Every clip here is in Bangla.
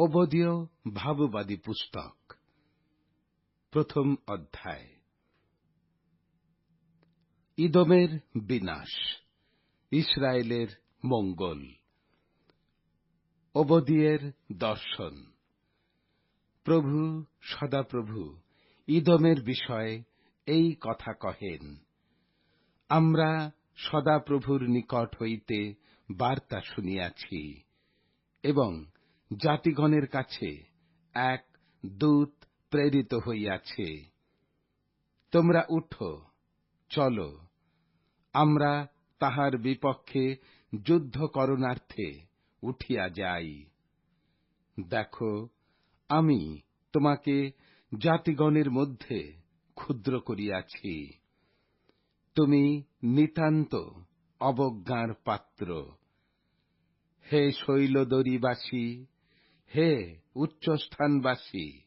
অবদীয় ভাববাদী পুস্তক। প্রথম অধ্যায়। ইদমের বিনাশ, ইসরায়েলের মঙ্গল। অবদিয়ের দর্শন। প্রভু, সদাপ্রভু, ইদমের বিষয়ে এই কথা কহেন, আমরা সদাপ্রভুর নিকট হইতে বার্তা শুনিয়াছি এবং জাতিগণের কাছে এক দূত প্রেরিত হইয়াছে। তোমরা উঠো, চল, আমরা তাহার বিপক্ষে যুদ্ধ করণার্থে উঠিয়া যাই। দেখো, আমি তোমাকে জাতিগণের মধ্যে ক্ষুদ্র করিয়াছি। তুমি নিতান্ত অবজ্ঞার পাত্র। হে শৈলদরীবাসী হে উচ্চস্থানবাসী,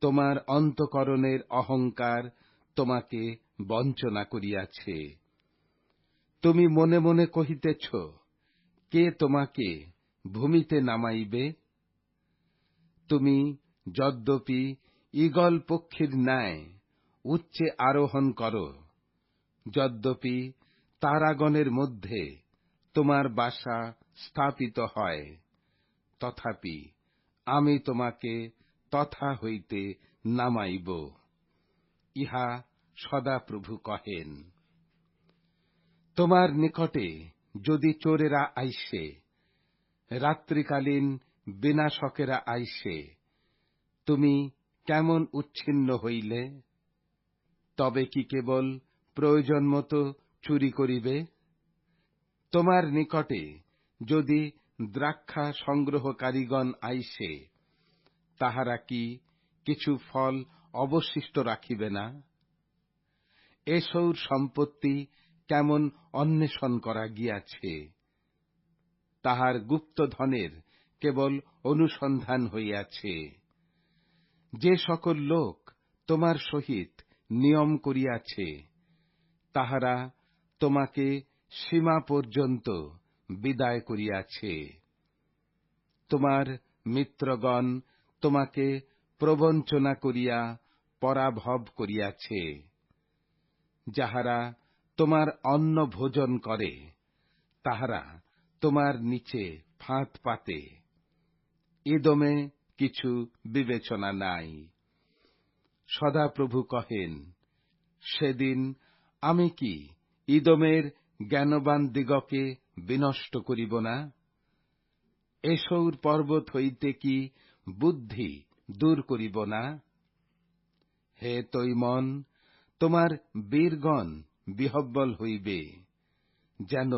তোমার অন্তকরণের অহংকার তোমাকে বঞ্চনা করিয়াছে। তুমি মনে মনে কহিতেছ, কে তোমাকে ভূমিতে নামাইবে? তুমি যদ্যপি ঈগল পক্ষীর ন্যায় উচ্চে আরোহণ কর, যদ্যপি তারাগণের মধ্যে তোমার বাসা স্থাপিত হয়। তথাপি আমি তোমাকে তথা হইতে নামাইব। ইহা সদাপ্রভু কহেন। তোমার নিকটে যদি চোরেরা আইসে, রাত্রিকালীন বিনাশকেরা আইসে, তুমি কেমন উচ্ছিন্ন হইলে? তবে কি কেবল প্রয়োজন মতো চুরি করিবে? তোমার নিকটে যদি দ্রাক্ষা সংগ্রহকারীগণ আইসে, তাহারা কি কিছু ফল অবশিষ্ট রাখিবে না? এসৌর সম্পত্তি কেমন অন্বেষণ করা গিয়াছে? তাহার গুপ্তধনের কেবল অনুসন্ধান হইয়াছে। যে সকল লোক তোমার সহিত নিয়ম করিয়াছে, তাহারা তোমাকে সীমা পর্যন্ত বিদায় করিয়াছে। তোমার মিত্রগণ তোমাকে প্রবঞ্চনা করিয়া পরাভব করিয়াছে, যাহারা তোমার অন্ন ভোজন করে, তাহারা তোমার নিচে ফাঁত পাতে। ইদমে কিছু বিবেচনা নাই। সদাপ্রভু কহেন, সেদিন আমি কি ইদমের জ্ঞানবান দিগকে বিনষ্ট করিব না। এসৌর পর্বত হইতে কি বুদ্ধি দূর করিব না? হে তৈমন, তোমার বীরগণ বিহব্বল হইবে, যেন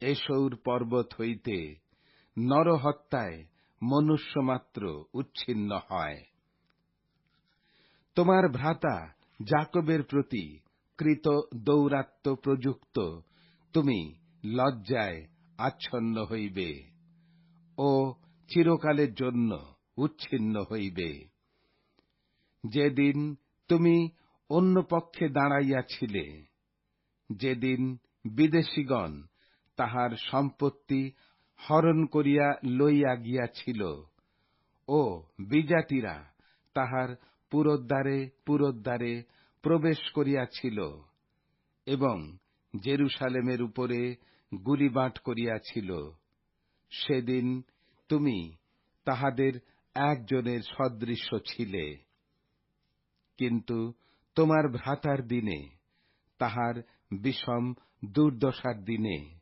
এসৌর পর্বত হইতে নরহত্যায় মনুষ্যমাত্র উচ্ছিন্ন হয়। তোমার ভ্রাতা জাকবের প্রতি কৃত দৌরাত্ম প্রযুক্ত, তুমি লজ্জায় আচ্ছন্ন হইবে ও চিরকালের জন্য উচ্ছিন্ন হইবে। যেদিন তুমি অন্য পক্ষে দাঁড়াইয়াছিলে, যেদিন বিদেশীগণ তাহার সম্পত্তি হরণ করিয়া লইয়া গিয়াছিল, ও বিজাতিরা তাহার পুরোদ্বারে পুরোদ্বারে প্রবেশ করিয়াছিল এবং জেরুসালেমের উপরে গুলিবাট করিয়াছিল, সেদিন তুমি তাহাদের একজনের সদৃশ্য ছিলে। কিন্তু তোমার ভ্রাতার দিনে, তাহার বিষম দুর্দশার দিনে,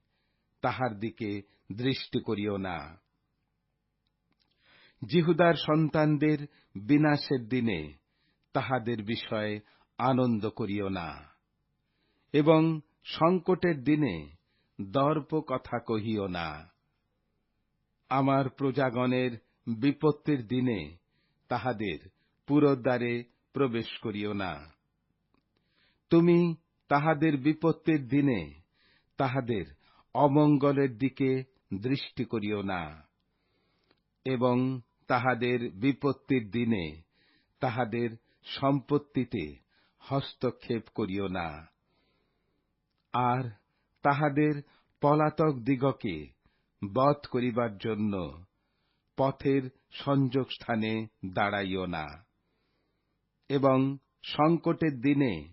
তাহার দিকে দৃষ্টি করিও না। জিহুদার সন্তানদের বিনাশের দিনে তাহাদের বিষয়ে আনন্দ করিও না। এবং সংকটের দিনে দর্প কথা কহিও না। আমার প্রজাগণের বিপত্তির দিনে তাহাদের পুরোদ্বারে প্রবেশ করিও না। তুমি তাহাদের বিপত্তির দিনে তাহাদের অমঙ্গলের দিকে দৃষ্টি করিও না এবং তাহাদের বিপত্তির দিনে তাহাদের সম্পত্তিতে হস্তক্ষেপ করিও না। আর তাহাদের পলাতক দিগকে বধ করিবার জন্য পথের সংযোগস্থানে দাঁড়াইও না। এবং সংকটের দিনে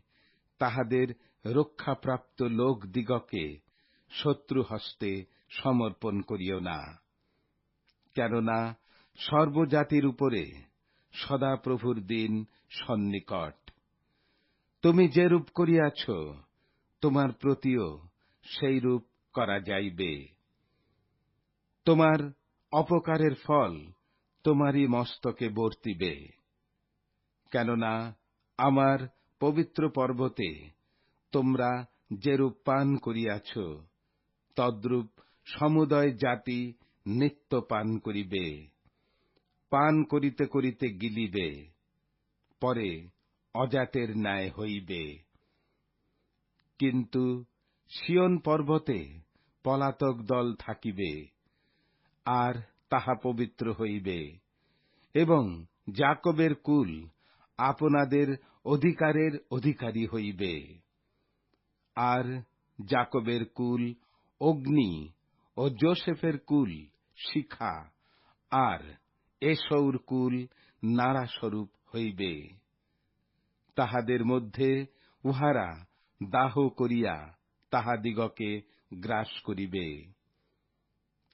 তাহাদের রক্ষাপ্রাপ্ত লোকদিগকে শত্রু হস্তে সমর্পণ করিও না। কেননা সর্বজাতির উপরে সদাপ্রভুর দিন সন্নিকট। তুমি যেরূপ করিয়াছ, তোমার প্রতিও সেই রূপ করা যাইবে। তোমার অপকারের ফল তোমারই মস্তকে বর্তিবে। কেননা আমার পবিত্র পর্বতে তোমরা যেরূপ পান করিয়াছ, তদ্রূপ সমুদয় জাতি নিত্য পান করিবে। পান করিতে করিতে গিলিবে, পরে অজাতের ন্যায় হইবে। কিন্তু সিয়ন পর্বতে পলাতক দল থাকিবে, আর তাহা পবিত্র হইবে, এবং জাকবের কুল আপনাদের অধিকারের অধিকারী হইবে। আর জাকবের কুল অগ্নি ও যোসেফের কুল শিখা, আর এসৌর কুল নাড়াস্বরূপ হইবে। তাহাদের মধ্যে উহারা দাহ করিয়া তাহাদিগকে গ্রাস করিবে।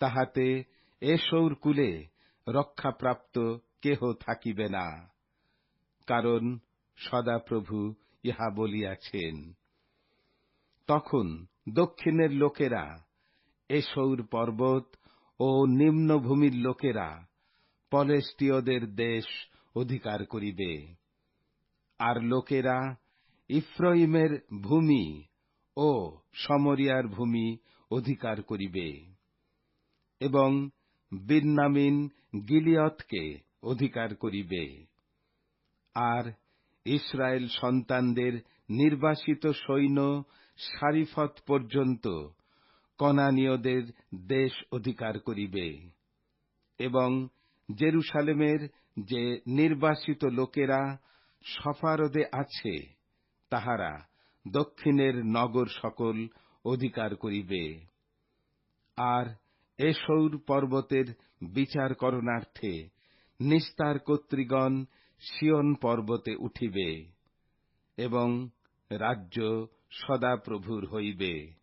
তাহাতে এসৌর কুলে রক্ষাপ্রাপ্ত কেহ থাকিবে না, কারণ সদাপ্রভু ইহা বলিয়াছেন। তখন দক্ষিণের লোকেরা এসৌর পর্বত ও নিম্নভূমির লোকেরা পলেষ্টীয়দের দেশ অধিকার করিবে। আর লোকেরা ইফ্রইমের ভূমি ও সমরিয়ার ভূমি অধিকার করিবে এবং বিন্নামিন গিলিয়তকে অধিকার করিবে। আর ইসরায়েল সন্তানদের নির্বাসিত সৈন্য সারিফত পর্যন্ত কনানীয়দের দেশ অধিকার করিবে এবং জেরুসালেমের যে নির্বাসিত লোকেরা সফারদে আছে, তাহারা দক্ষিণের নগর সকল অধিকার করিবে। আর এসৌর পর্বতের বিচার করণার্থে নিস্তার কর্তৃগণ শিয়ন পর্বতে উঠিবে এবং রাজ্য সদাপ্রভুর হইবে।